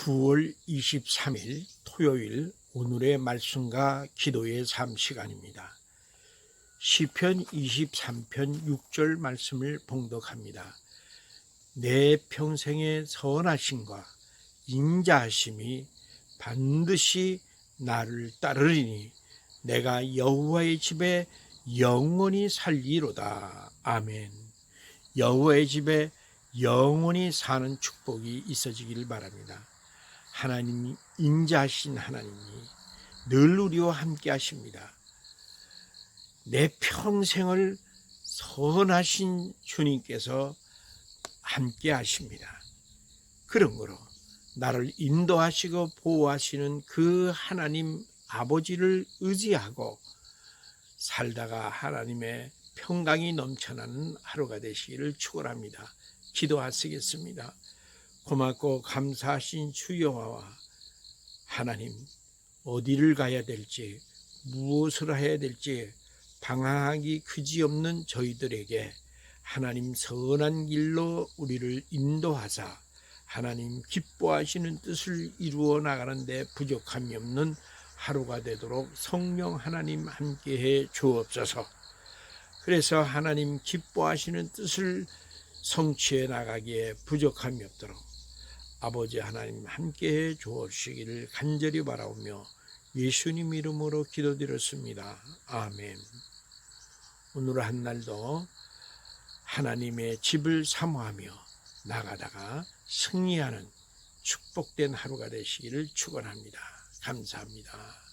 9월 23일 토요일 오늘의 말씀과 기도의 삶 시간입니다. 시편 23편 6절 말씀을 봉독합니다. 내 평생의 선하심과 인자하심이 반드시 나를 따르리니 내가 여호와의 집에 영원히 살리로다. 아멘. 여호와의 집에 영원히 사는 축복이 있어지기를 바랍니다. 하나님이 인자하신 하나님이 늘 우리와 함께 하십니다. 내 평생을 선하신 주님께서 함께 하십니다. 그러므로 나를 인도하시고 보호하시는 그 하나님 아버지를 의지하고 살다가 하나님의 평강이 넘쳐나는 하루가 되시기를 축원합니다. 기도하시겠습니다. 고맙고 감사하신 주 여호와와 하나님 어디를 가야 될지 무엇을 해야 될지 방황하기 그지없는 저희들에게 하나님 선한 길로 우리를 인도하사 하나님 기뻐하시는 뜻을 이루어 나가는데 부족함이 없는 하루가 되도록 성령 하나님 함께해 주옵소서. 그래서 하나님 기뻐하시는 뜻을 성취해 나가기에 부족함이 없도록 아버지 하나님 함께해 주시기를 간절히 바라오며 예수님 이름으로 기도드렸습니다. 아멘. 오늘 한 날도 하나님의 집을 사모하며 나가다가 승리하는 축복된 하루가 되시기를 축원합니다. 감사합니다.